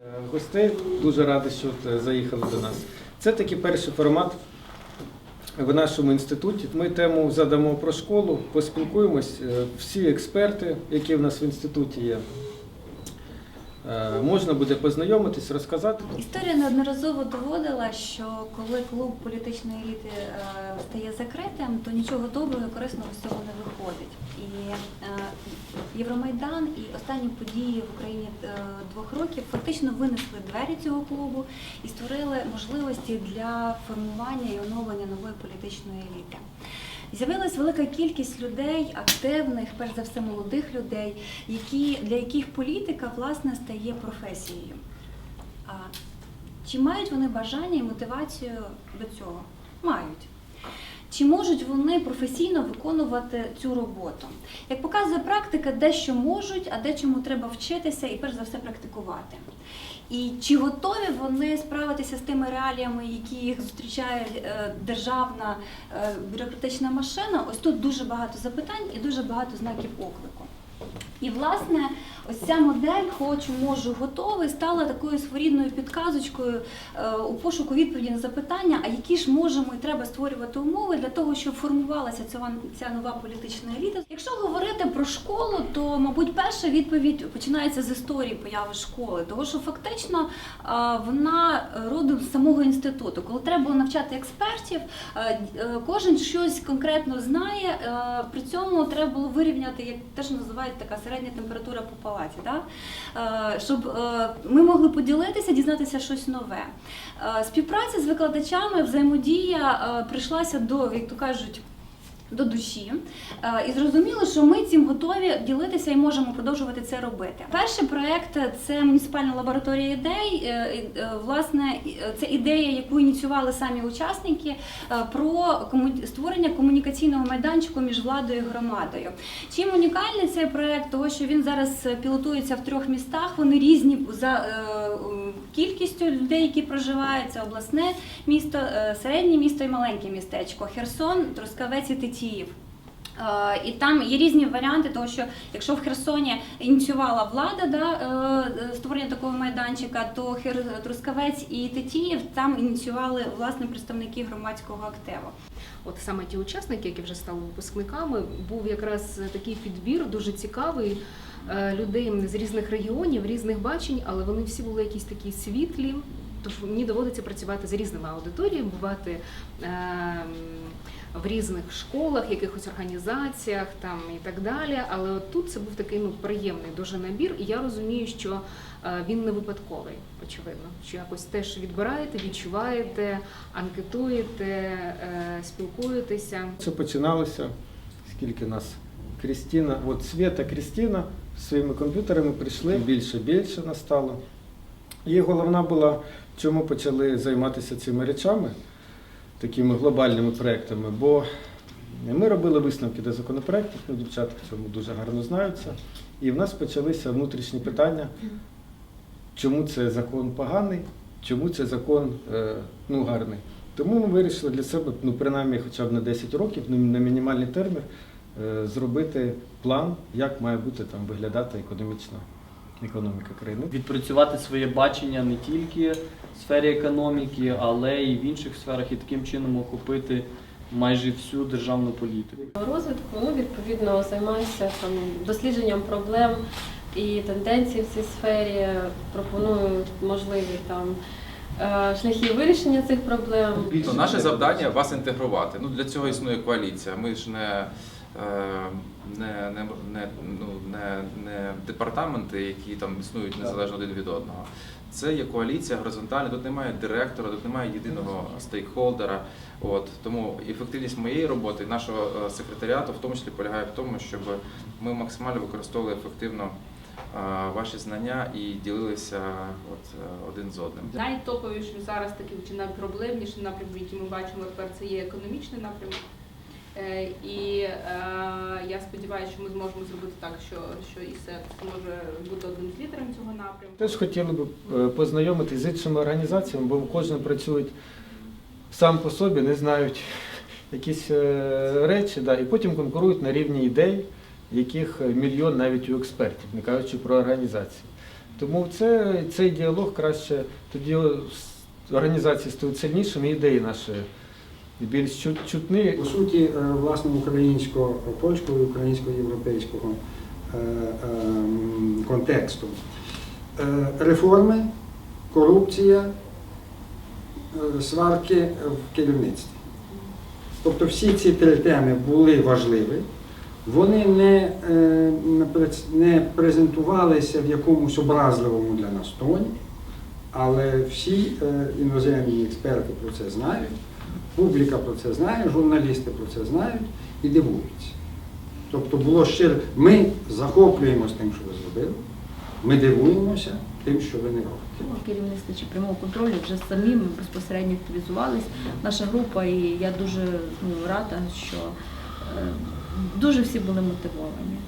Е, гостей. Дуже радий, що е, заїхали до нас. Це такий перший формат в нашому інституті. Ми тему задамо про школу, поспілкуємось. Е, Всі експерти, які в нас в інституті є, можна буде познайомитись, розказати. Історія неодноразово доводила, що коли клуб політичної еліти стає закритим, то нічого доброго і корисного з цього не виходить. І Євромайдан і останні події в Україні двох років фактично винесли двері цього клубу і створили можливості для формування і оновлення нової політичної еліти. З'явилась велика кількість людей, активних, перш за все молодих людей, які, для яких політика власне стає професією. А чи мають вони бажання і мотивацію до цього? Мають. Чи можуть вони професійно виконувати цю роботу? Як показує практика, дещо можуть, а дечому треба вчитися і перш за все практикувати. І чи готові вони справитися з тими реаліями, які їх зустрічає е, державна е, бюрократична машина? Ось тут дуже багато запитань і дуже багато знаків оклику. І власне, ось ця модель хочу, можу, готовий стала такою своєрідною підказочкою е, у пошуку відповіді на запитання, а які ж можемо і треба створювати умови для того, щоб формувалася ця, нова політична еліта. Якщо говорити про школу, то мабуть перша відповідь починається з історії появи школи, тому що фактично е, вона родом з самого інституту. Коли треба було навчати експертів, е, кожен щось конкретно знає. При цьому треба було вирівняти, як теж називають така середня температура по палаті, да? Е, щоб е, ми могли поділитися, дізнатися щось нове. Е, Співпраця з викладачами, взаємодія прийшлася до, як то кажуть. До душі Е, і зрозуміло, що ми цим готові ділитися і можемо продовжувати це робити. Перший проект це муніципальна лабораторія ідей. Е, е, Власне, це ідея, яку ініціювали самі учасники про створення комунікаційного майданчику між владою і громадою. Чим унікальний цей проект? Того, що він зараз пілотується в трьох містах. Вони різні за кількістю людей, які проживають. Це обласне місто, середнє місто і маленьке містечко. Херсон, Трускавець і Тетіїв. Е, І там є різні варіанти, того що якщо в Херсоні ініціювала влада да, е, створення такого майданчика, то Хер- Трускавець і Тетіїв там ініціювали власне представники громадського активу. От саме ті учасники, які вже стали випускниками, був якраз такий підбір дуже цікавий е, людей з різних регіонів, різних бачень, але вони всі були якісь такі світлі. Мені доводиться працювати з різними аудиторіями, бувати ем, в різних школах, якихось організаціях там і так далі. Але от тут це був такий ну приємний дуже набір, і я розумію, що е, він не випадковий, очевидно, що якось теж відбираєте, відчуваєте, анкетуєте, е, спілкуєтеся. Це починалося, скільки нас Крістіна, от Свята, Крістіна своїми комп'ютерами прийшли, більше більше нас стало. І головна була, чому почали займатися цими речами, такими глобальними проектами, бо ми робили висновки до законопроектів, ну, дівчата в цьому дуже гарно знаються. І в нас почалися внутрішні питання, чому це закон поганий, чому це закон е, ну, гарний. Тому ми вирішили для себе, ну принаймні хоча б на 10 років, ну, на мінімальний термін, е, зробити план, як має бути там виглядати економічна економіка країни. відпрацювати своє бачення не тільки в сфері економіки, але й в інших сферах, і таким чином охопити майже всю державну політику. розвитку, ну, відповідно, займаюся там дослідженням проблем і тенденцій в цій сфері, пропоную можливі там е, шляхи вирішення цих проблем. Ну, наше завдання вас інтегрувати. Ну для цього існує коаліція. Ми ж не, не, не, не, ну, не, не департаменти, які там існують незалежно один від одного. Це є коаліція горизонтальна, тут немає директора, тут немає єдиного стейкхолдера. От тому ефективність моєї роботи, нашого е, секретаріату, в тому числі полягає в тому, щоб ми максимально використовували ефективно е, ваші знання і ділилися от, е, один з одним. Найтоповішим зараз таким чи найпроблемнішим напрямком, який ми бачимо тепер, це є економічний напрямок. Е, І е, я сподіваюся, що ми зможемо зробити так, що, що ІСЕП зможе бути одним з лідером цього напрямку. Теж хотіли б е, познайомитися з іншими організаціями, бо кожен працює сам по собі, не знають якісь речі, да, і потім конкурують на рівні ідей, яких мільйон навіть у експертів, не кажучи про організації. Тому це, цей діалог краще тоді організації стають сильнішими, ідеї наші більш чут- чутні. По суті, е, власне, українського, польського і українсько-європейського е, ем, контексту. Е, Реформи, корупція, е, сварки в керівництві. Тобто всі ці три теми були важливі. Вони не, е, не презентувалися в якомусь образливому для нас тоні, але всі е, іноземні експерти про це знають. Публіка про це знає, журналісти про це знають і дивуються. Тобто було ще ми захоплюємося тим, що ви зробили, ми дивуємося тим, що ви не робите. керівництва чи прямого контролю вже самі ми безпосередньо активізувались. Наша група, і я дуже ну, рада, що е, дуже всі були мотивовані.